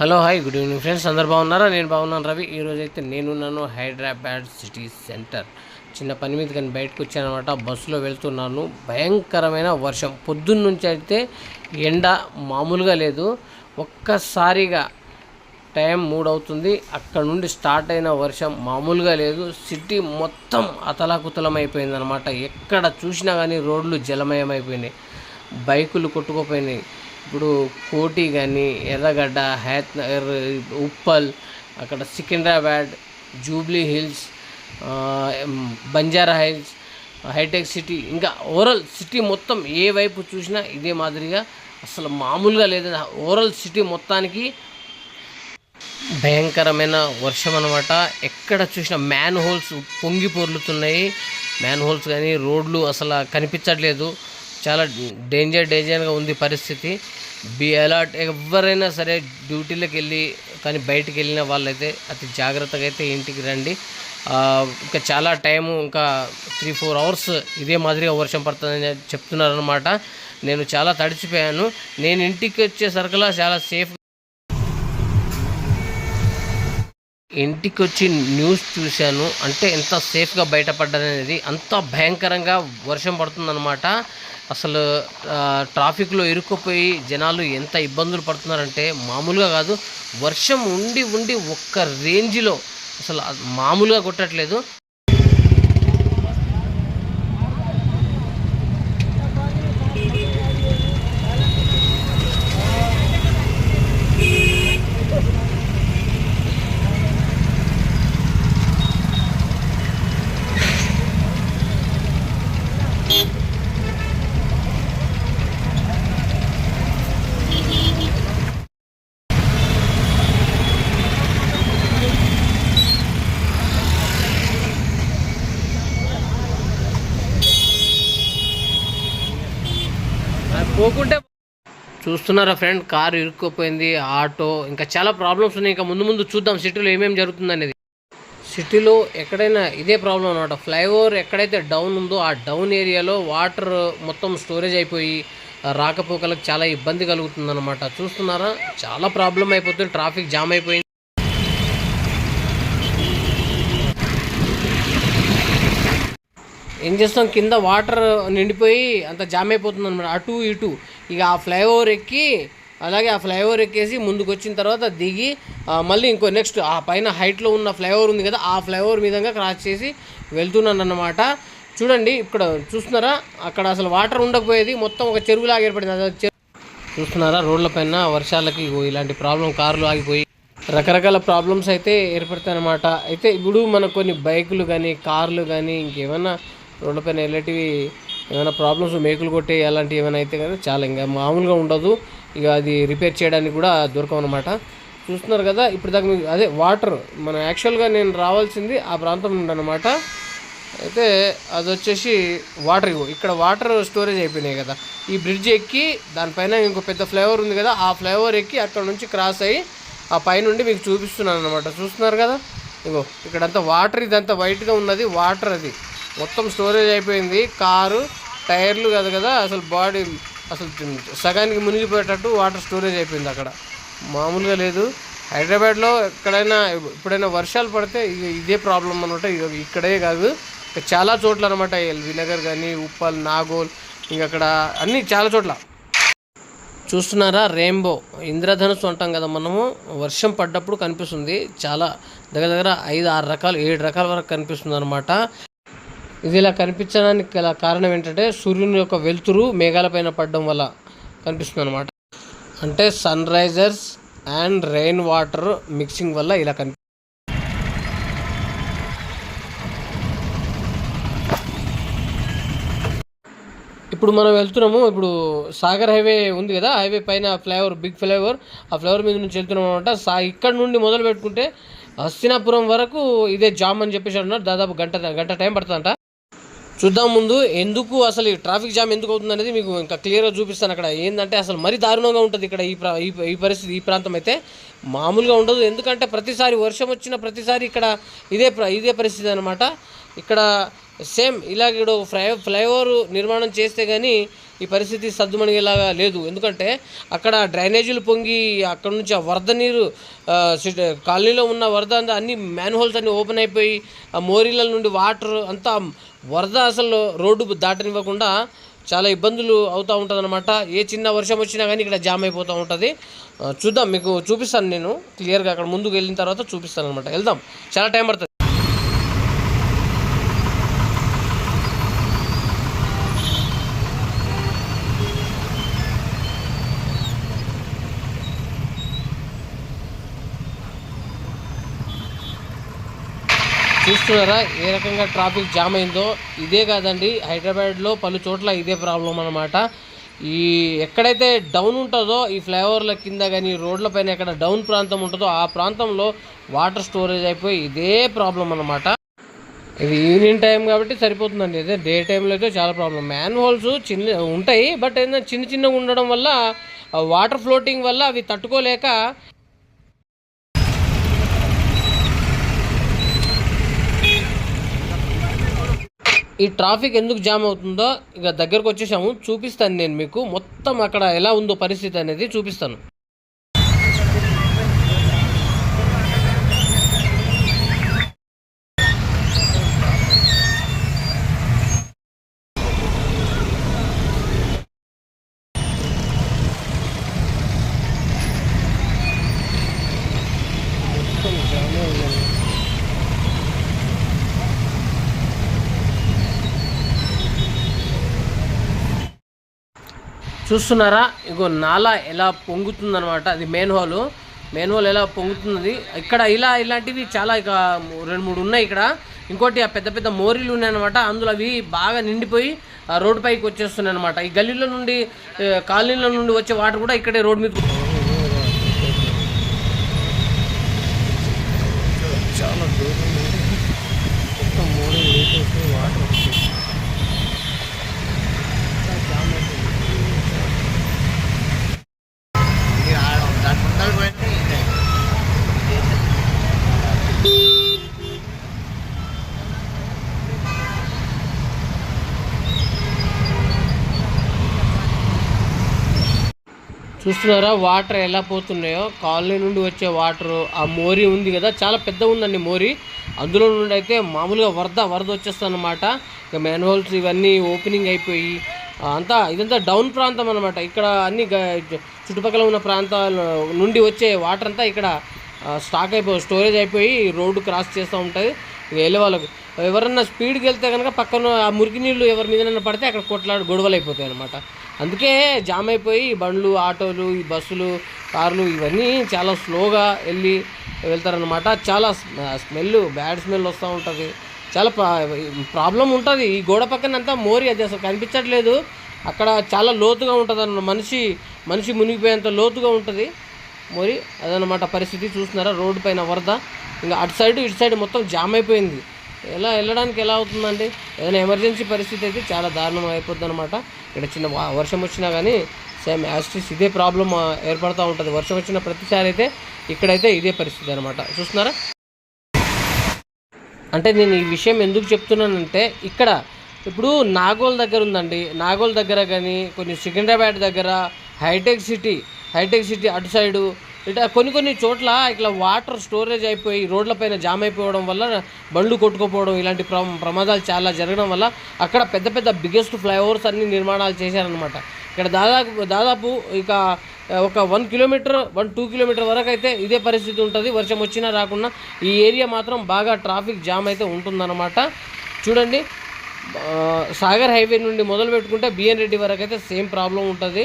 Hello hi good evening friends అందరు బాగున్నారా? నేను బాగున్నాను రవి. ఈరోజు అయితే నేనున్నాను హైదరాబాద్ సిటీ సెంటర్. చిన్న పని మీద కానీ బయటకు వచ్చానమాట. బస్సులో వెళ్తున్నాను. భయంకరమైన వర్షం. పొద్దున్న నుంచి అయితే ఎండ మామూలుగా లేదు. ఒక్కసారిగా టైం మూడ్ అవుతుంది అక్కడ నుండి స్టార్ట్ అయిన వర్షం మామూలుగా లేదు. సిటీ మొత్తం అతలాకుతలం అయిపోయిందనమాట ఎక్కడ చూసినా కానీ రోడ్లు జలమయం అయిపోయినాయి బైకులు కొట్టుకుపోయినాయి. ఇప్పుడు కోటి కానీ ఎర్రగడ్డ హ్యాత్ ఎర్ర ఉప్పల్ అక్కడ Secunderabad Jubilee Hills Banjara Hills hitech city ఇంకా ఓవరాల్ సిటీ మొత్తం ఏ వైపు చూసినా ఇదే మాదిరిగా అసలు మామూలుగా లేదు ఓవరాల్ సిటీ మొత్తానికి భయంకరమైన వర్షం అనమాట ఎక్కడ చూసిన మ్యాన్ హోల్స్ పొంగి పొర్లుతున్నాయి. మ్యాన్ హోల్స్ కానీ రోడ్లు అసలు కనిపించట్లేదు. చాలా డేంజర్ డేంజర్గా ఉంది పరిస్థితి. బి అలర్ట్ ఎవరైనా సరే డ్యూటీలోకి వెళ్ళి కానీ బయటికి వెళ్ళిన వాళ్ళైతే అతి జాగ్రత్తగా అయితే ఇంటికి రండి. ఇంకా చాలా టైము ఇంకా త్రీ ఫోర్ అవర్స్ ఇదే మాదిరిగా వర్షం పడుతుందని చెప్తున్నారనమాట నేను చాలా తడిచిపోయాను. నేను ఇంటికి వచ్చేసరికలా చాలా సేఫ్ ఇంటికి వచ్చి న్యూస్ చూశాను. అంటే ఎంత సేఫ్గా బయటపడ్డాననేది అంత భయంకరంగా వర్షం పడుతుందన్నమాట. అసలు ట్రాఫిక్లో ఇరుక్కుపోయి జనాలు ఎంత ఇబ్బందులు పడుతున్నారంటే మామూలుగా కాదు వర్షం ఉండి ఉండి ఒక్క రేంజ్లో అసలు మామూలుగా కొట్టట్లేదు. పోకుంటే చూస్తున్నారా ఫ్రెండ్ కారు ఇరుక్కుపోయింది ఆటో ఇంకా చాలా ప్రాబ్లమ్స్ ఉన్నాయి. ఇంకా ముందు ముందు చూద్దాం సిటీలో ఏమేమి జరుగుతుంది అనేది. సిటీలో ఎక్కడైనా ఇదే ప్రాబ్లం అనమాట ఫ్లైఓవర్ ఎక్కడైతే డౌన్ ఉందో ఆ డౌన్ ఏరియాలో వాటర్ మొత్తం స్టోరేజ్ అయిపోయి రాకపోకలకు చాలా ఇబ్బంది కలుగుతుందన్నమాట. చూస్తున్నారా? చాలా ప్రాబ్లం అయిపోతుంది ట్రాఫిక్ జామ్ అయిపోయింది. ఏం చేస్తాం? కింద వాటర్ నిండిపోయి అంత జామ్ అయిపోతుంది అనమాట అటు ఇటు. ఇక ఆ ఫ్లైఓవర్ ఎక్కి అలాగే ఆ ఫ్లైఓవర్ ఎక్కేసి ముందుకు వచ్చిన తర్వాత దిగి మళ్ళీ ఇంకో నెక్స్ట్ ఆ పైన హైట్లో ఉన్న ఫ్లైఓవర్ ఉంది కదా ఆ ఫ్లైఓవర్ మీదంగా క్రాస్ చేసి వెళ్తున్నాను అన్నమాట చూడండి ఇక్కడ చూస్తున్నారా? అక్కడ అసలు వాటర్ ఉండకపోయేది. మొత్తం ఒక చెరువులాగా ఏర్పడింది. అది చెరువు. చూస్తున్నారా? రోడ్ల పైన వర్షాలకి ఇలాంటి ప్రాబ్లం కార్లు ఆగిపోయి రకరకాల ప్రాబ్లమ్స్ అయితే ఏర్పడతాయి అనమాట అయితే ఇప్పుడు మనకు కొన్ని బైకులు కానీ కార్లు కానీ ఇంకేమైనా రోడ్లపైన వెళ్ళేటివి ఏమైనా ప్రాబ్లమ్స్ మేకులు కొట్టే అలాంటివి ఏమైనా అయితే కదా చాలా ఇంకా మామూలుగా ఉండదు. ఇక అది రిపేర్ చేయడానికి కూడా దొరకం అనమాట చూస్తున్నారు కదా ఇప్పుడు దాకా మీకు అదే వాటర్ మన యాక్చువల్గా నేను రావాల్సింది ఆ ప్రాంతం నుండి అనమాట అయితే అది వచ్చేసి వాటర్ ఇక్కడ వాటర్ స్టోరేజ్ అయిపోయినాయి కదా. ఈ బ్రిడ్జ్ ఎక్కి దానిపైన ఇంకో పెద్ద ఫ్లైఓవర్ ఉంది కదా ఆ ఫ్లైఓవర్ ఎక్కి అక్కడ నుంచి క్రాస్ అయ్యి ఆ పైనుండి మీకు చూపిస్తున్నాను అనమాట చూస్తున్నారు కదా? ఇగో ఇక్కడంతా వాటర్ ఇదంతా వైట్గా ఉన్నది వాటర్ అది. మొత్తం స్టోరేజ్ అయిపోయింది. కారు టైర్లు కదా కదా అసలు బాడీ అసలు సగానికి మునిగిపోయేటట్టు వాటర్ స్టోరేజ్ అయిపోయింది అక్కడ. మామూలుగా లేదు. హైదరాబాద్లో ఎక్కడైనా ఎప్పుడైనా వర్షాలు పడితే ఇదే ప్రాబ్లం అనమాట ఇక్కడే కాదు. చాలా చోట్ల అనమాట వినగర్ నగర్ కానీ ఉప్పల్ నాగోల్ ఇంక అక్కడ అన్నీ చాలా చోట్ల. చూస్తున్నారా? రెయిన్బో ఇంద్రధనుస్సు అంటాం కదా మనము. వర్షం పడ్డప్పుడు కనిపిస్తుంది. చాలా దగ్గర దగ్గర ఐదు ఆరు రకాలు ఏడు రకాల వరకు కనిపిస్తుంది అనమాట ఇది ఇలా కనిపించడానికి గల కారణం ఏంటంటే సూర్యుని యొక్క వెలుతురు మేఘాలపైన పడడం వల్ల కనిపిస్తుంది అనమాట అంటే sun risers and rain water mixing వల్ల ఇలా కనిపి ఇప్పుడు మనం వెళ్తున్నాము ఇప్పుడు సాగర్ హైవే ఉంది కదా హైవే పైన ఫ్లైఓవర్ బిగ్ ఫ్లైఓవర్ ఆ ఫ్లైఓవర్ మీద నుంచి వెళ్తున్నాం అనమాట సా ఇక్కడ నుండి మొదలు పెట్టుకుంటే హస్తినాపురం వరకు ఇదే జామ్ అని చెప్పేసి అంటున్నారు. దాదాపు గంట గంట టైం పడుతుందంట. చూద్దాం ముందు ఎందుకు అసలు ఈ ట్రాఫిక్ జామ్ ఎందుకు అవుతుంది అనేది మీకు ఇంకా క్లియర్గా చూపిస్తాను అక్కడ. ఏంటంటే అసలు మరీ దారుణంగా ఉంటుంది ఇక్కడ ఈ ఈ- ఈ పరిస్థితి ఈ ప్రాంతం అయితే. మామూలుగా ఉండదు. ఎందుకంటే ప్రతిసారి వర్షం వచ్చిన ప్రతిసారి ఇక్కడ ఇదే ప్ర- ఇదే పరిస్థితి అనమాట ఇక్కడ సేమ్ ఇలాగ ఇక్కడ ఫ్లై ఫ్లైఓవర్ నిర్మాణం చేస్తే కానీ ఈ పరిస్థితి సద్దుమణిగేలాగా లేదు. ఎందుకంటే అక్కడ డ్రైనేజీలు పొంగి అక్కడ నుంచి ఆ వరద నీరు కాలనీలో ఉన్న వరద అంతా అన్ని మ్యాన్హోల్స్ అన్ని ఓపెన్ అయిపోయి ఆ మోరీల నుండి వాటర్ అంతా వరద అసలు రోడ్డు దాటనివ్వకుండా చాలా ఇబ్బందులు అవుతూ ఉంటుందన్నమాట. ఏ చిన్న వర్షం వచ్చినా కానీ ఇక్కడ జామ్ అయిపోతూ ఉంటుంది. చూద్దాం మీకు చూపిస్తాను నేను క్లియర్గా. అక్కడ ముందుకు వెళ్ళిన తర్వాత చూపిస్తాను అనమాట వెళ్దాం. చాలా టైం పడుతుంది. చూస్తున్నారా ఏ రకంగా ట్రాఫిక్ జామ్ అయిందో. ఇదే కాదండి హైదరాబాద్లో పలు చోట్ల ఇదే ప్రాబ్లం అనమాట ఈ ఎక్కడైతే డౌన్ ఉంటుందో ఈ ఫ్లైఓవర్ల కింద కానీ రోడ్లపైన ఎక్కడ డౌన్ ప్రాంతం ఉంటుందో ఆ ప్రాంతంలో వాటర్ స్టోరేజ్ అయిపోయి ఇదే ప్రాబ్లం అనమాట ఇది ఈవినింగ్ టైం కాబట్టి సరిపోతుందండి. అదే డే టైంలో అయితే చాలా ప్రాబ్లం మ్యాన్ హోల్స్ చిన్న ఉంటాయి బట్ ఏంటంటే చిన్న చిన్నగా ఉండడం వల్ల వాటర్ ఫ్లోటింగ్ వల్ల అవి తట్టుకోలేక ఈ ట్రాఫిక్ ఎందుకు జామ్ అవుతుందో ఇక దగ్గరకు వచ్చేసాము. చూపిస్తాను నేను మీకు. మొత్తం అక్కడ ఎలా ఉందో పరిస్థితి అనేది చూపిస్తాను. చూస్తున్నారా? ఇగో నాల ఎలా పొంగుతుందనమాట అది మెయిన్ హాల్ మెయిన్ హాల్ ఎలా పొంగుతుంది ఇక్కడ ఇలా ఇలాంటివి చాలా ఇక రెండు మూడు ఉన్నాయి ఇక్కడ. ఇంకోటి ఆ పెద్ద పెద్ద మోరీలు ఉన్నాయన్నమాట. అందులో అవి బాగా నిండిపోయి ఆ రోడ్డు పైకి వచ్చేస్తున్నాయి అనమాట ఈ గల్లీలో నుండి కాలనీల నుండి వచ్చే వాటర్ కూడా ఇక్కడే రోడ్ మీద చాలా దూరం నుండి మొత్తం మోరీలు లేకేసి వాటర్ వచ్చేసి దాని ముందర పోయినా ఇదే. చూస్తున్నారా? వాటర్ ఎలా పోతున్నాయో? కాలనీ నుండి వచ్చే వాటర్ ఆ మోరీ ఉంది కదా? చాలా పెద్ద ఉందండి మోరీ. అందులో నుండి అయితే మామూలుగా వరద వరద వచ్చేస్తుందన్నమాట. ఇక మ్యాన్హోల్స్ ఇవన్నీ ఓపెనింగ్ అయిపోయి అంతా ఇదంతా డౌన్ ప్రాంతం అనమాట ఇక్కడ అన్ని చుట్టుపక్కల ఉన్న ప్రాంతాల నుండి వచ్చే వాటర్ అంతా ఇక్కడ స్టాక్ అయిపోయి స్టోరేజ్ అయిపోయి రోడ్డు క్రాస్ చేస్తూ ఉంటుంది. ఇక వెళ్ళే వాళ్ళకు ఎవరన్నా స్పీడ్కి వెళ్తే కనుక పక్కన ఆ మురికి నీళ్ళు ఎవరి మీద పడితే అక్కడ కొట్లాడు గొడవలు అయిపోతాయి అనమాట అందుకే జామ్ అయిపోయి బండ్లు ఆటోలు ఈ బస్సులు కార్లు ఇవన్నీ చాలా స్లోగా వెళ్ళి వెళ్తారనమాట చాలా స్మెల్ బ్యాడ్ స్మెల్ వస్తూ ఉంటుంది. చాలా ప్రాబ్లం ఉంటుంది. ఈ గోడ పక్కన అంతా మోరి అది అసలు కనిపించట్లేదు. అక్కడ చాలా లోతుగా ఉంటుంది అన్న మనిషి మనిషి మునిగిపోయేంత లోతుగా ఉంటుంది. మోరి అదనమాట పరిస్థితి చూస్తున్నారా? రోడ్డు పైన వరద. ఇంకా అటు సైడ్ ఇటు సైడ్ మొత్తం జామ్ అయిపోయింది. ఎలా వెళ్ళడానికి ఎలా అవుతుందండి? ఏదైనా ఎమర్జెన్సీ పరిస్థితి అయితే చాలా దారుణం అయిపోద్ది అనమాట ఇక్కడ చిన్న వర్షం వచ్చినా కానీ సేమ్ యాస్టిస్ ఇదే ప్రాబ్లం ఏర్పడుతూ ఉంటుంది. వర్షం వచ్చిన ప్రతిసారి అయితే ఇక్కడైతే ఇదే పరిస్థితి అనమాట చూస్తున్నారా? అంటే నేను ఈ విషయం ఎందుకు చెప్తున్నానంటే ఇక్కడ ఇప్పుడు నాగోల్ దగ్గర ఉందండి. నాగోల్ దగ్గర కానీ కొన్ని సికింద్రాబాద్ దగ్గర హైటెక్ సిటీ హైటెక్ సిటీ అటు సైడు ఇట్లా కొన్ని కొన్ని చోట్ల ఇట్లా వాటర్ స్టోరేజ్ అయిపోయి రోడ్లపైన జామ్ అయిపోవడం వల్ల బండ్లు కొట్టుకుపోవడం ఇలాంటి ప్ర ప్రమాదాలు చాలా జరగడం వల్ల అక్కడ పెద్ద పెద్ద బిగ్గెస్ట్ ఫ్లైఓవర్స్ అన్ని నిర్మాణాలు చేశారనమాట ఇక్కడ దాదాపు దాదాపు ఇక ఒక one kilometre one two kilometre వరకు అయితే ఇదే పరిస్థితి ఉంటుంది. వర్షం వచ్చినా రాకుండా ఈ ఏరియా మాత్రం బాగా ట్రాఫిక్ జామ్ అయితే ఉంటుందన్నమాట. చూడండి సాగర్ హైవే నుండి మొదలు పెట్టుకుంటే బిఎన్ రెడ్డి వరకు అయితే సేమ్ ప్రాబ్లం ఉంటుంది.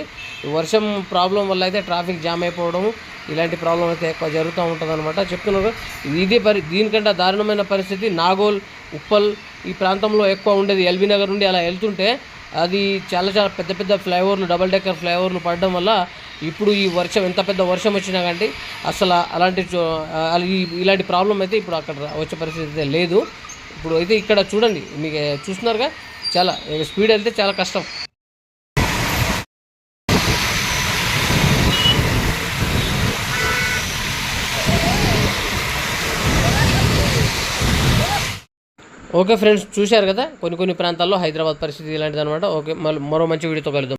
వర్షం ప్రాబ్లం వల్ల అయితే ట్రాఫిక్ జామ్ అయిపోవడం ఇలాంటి ప్రాబ్లం అయితే ఎక్కువ జరుగుతూ ఉంటుంది అనమాట చెప్తున్నారు ఇదే పరి దీనికంటే దారుణమైన పరిస్థితి నాగోల్ ఉప్పల్ ఈ ప్రాంతంలో ఎక్కువ ఉండేది. ఎల్బీ నగర్ నుండి అలా వెళ్తుంటే అది చాలా చాలా పెద్ద పెద్ద ఫ్లైఓవర్లు డబల్ డెక్కర్ ఫ్లైఓవర్లు పడడం వల్ల ఇప్పుడు ఈ వర్షం ఎంత పెద్ద వర్షం వచ్చినా కానీ అసలు అలాంటి చో- ఈ- ఇలాంటి ప్రాబ్లం అయితే ఇప్పుడు అక్కడ వచ్చే పరిస్థితి అయితే లేదు. ఇప్పుడు అయితే ఇక్కడ చూడండి మీకు చూస్తున్నారుగా చాలా స్పీడ్ వెళ్తే చాలా కష్టం. ఓకే ఫ్రెండ్స్ చూశారు కదా? కొన్ని కొన్ని ప్రాంతాల్లో హైదరాబాద్ పరిస్థితి ఇలాంటిది అనమాట ఓకే మరో మంచి వీడియోతో కలుద్దాం.